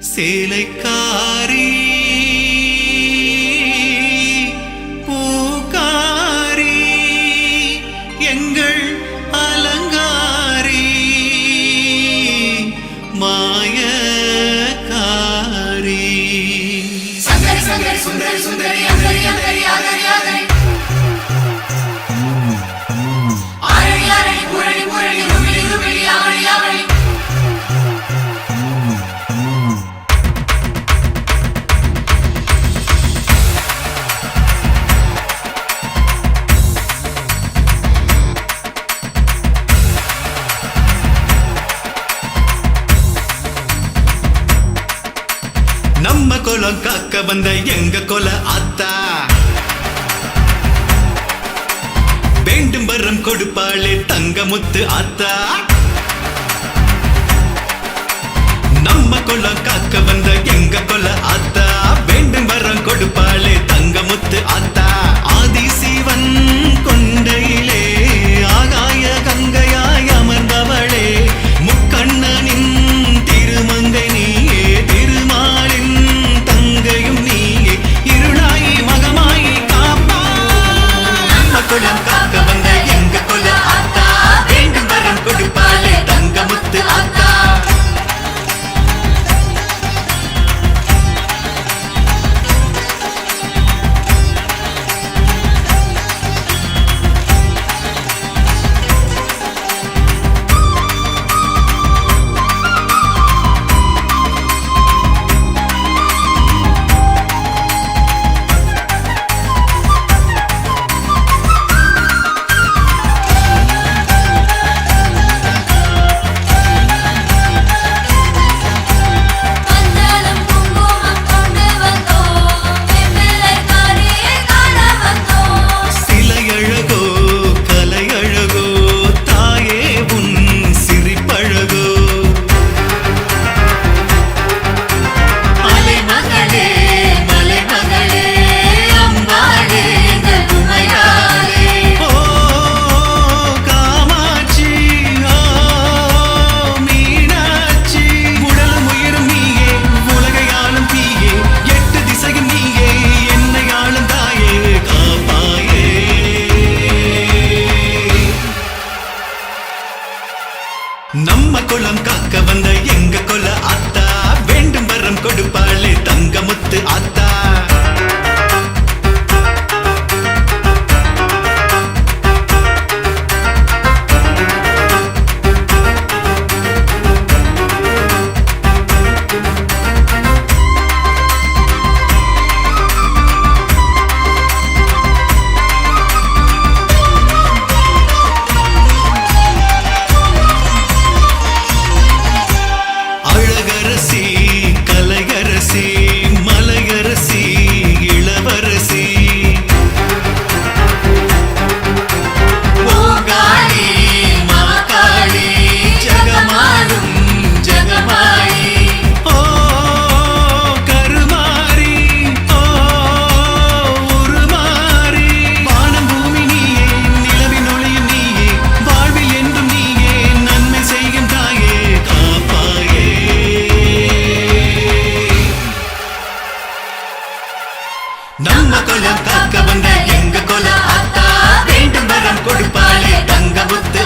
சேலைக்காரி பூக்காரி எங்கள் அலங்காரி மாயக்காரி. சுந்தரி சுந்தரி சுந்தரி சுந்தரி அங்கரி அங்கரி ஆகரி ஆகரி குளம் காக்க வந்த எங்க கொல அத்தா வேண்டும் வரம் கொடுப்பாளே தங்க முத்து அத்தா நம்ம குளம் காக்க வந்த எங்க கொல அத்தா நம்ம குளம் காக்க வந்த எங்க கொல அத்தா வேண்டும் வரம் கொடுப்பாளே தங்க முத்து அத்தா நம்ம குலம் காக்க வந்த எங்க குலம் ஆத்தா? வேண்டும் வரம் கொடுப்பாளே தங்க முத்து.